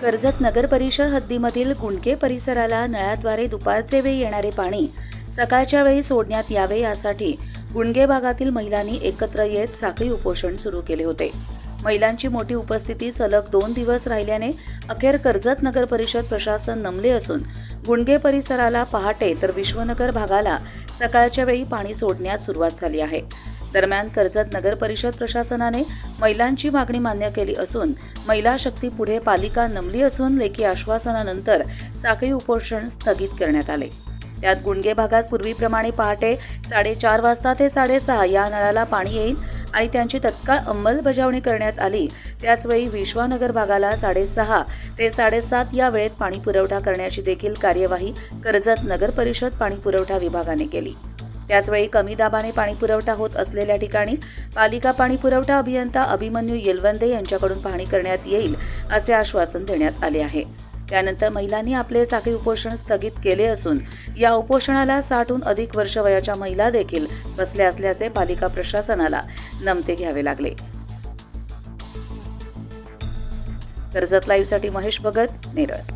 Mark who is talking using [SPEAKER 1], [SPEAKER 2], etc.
[SPEAKER 1] कर्जत नगर परिषद हद्दीमधील गुंडके परिसराला नळाद्वारे दुपारचे वेळी येणारे पाणी सकाळच्या वेळी सोडण्यात यावे यासाठी गुंडगे भागातील महिलांनी एकत्र येत साखळी उपोषण सुरू केले होते. महिलांची मोठी उपस्थिती सलग दोन दिवस राहिल्याने अखेर कर्जत नगर परिषद प्रशासन नमले असून गुंडगे परिसराला पहाटे तर विश्वनगर भागाला सकाळच्या वेळी पाणी सोडण्यास सुरुवात झाली आहे. दरम्यान कर्जत नगर परिषद प्रशासनाने महिलांची मागणी मान्य केली असून महिला शक्ती पुढे पालिका नमली असून लेखी आश्वासनानंतर साखळी उपोषण स्थगित करण्यात आले. त्यात गुंडगे भागात पूर्वीप्रमाणे पहाटे साडेचार वाजता ते साडेसहा या नळाला पाणी येईल. आणि त्यांची तत्काळ अंमलबजावणी करण्यात आली. त्याचवेळी विश्वानगर भागाला साडेसहा ते साडेसात या वेळेत पाणी पुरवठा करण्याची देखील कार्यवाही कर्जत नगर परिषद पाणी पुरवठा विभागाने केली. त्याचवेळी कमी दाबाने पाणी पुरवठा होत असलेल्या ठिकाणी पालिका पाणी पुरवठा अभियंता अभिमन्यू येलवंदे यांच्याकडून पाहणी करण्यात येईल असे आश्वासन देण्यात आले आहे. त्यानंतर महिलांनी आपले साखळी उपोषण स्थगित केले असून या उपोषणाला साठहून अधिक वर्ष वयाच्या महिला देखील बसल्या असल्याचे पालिका प्रशासनाला नमते घ्यावे लागले. कर्जत लाईव्हसाठी महेश भगत नेरळ.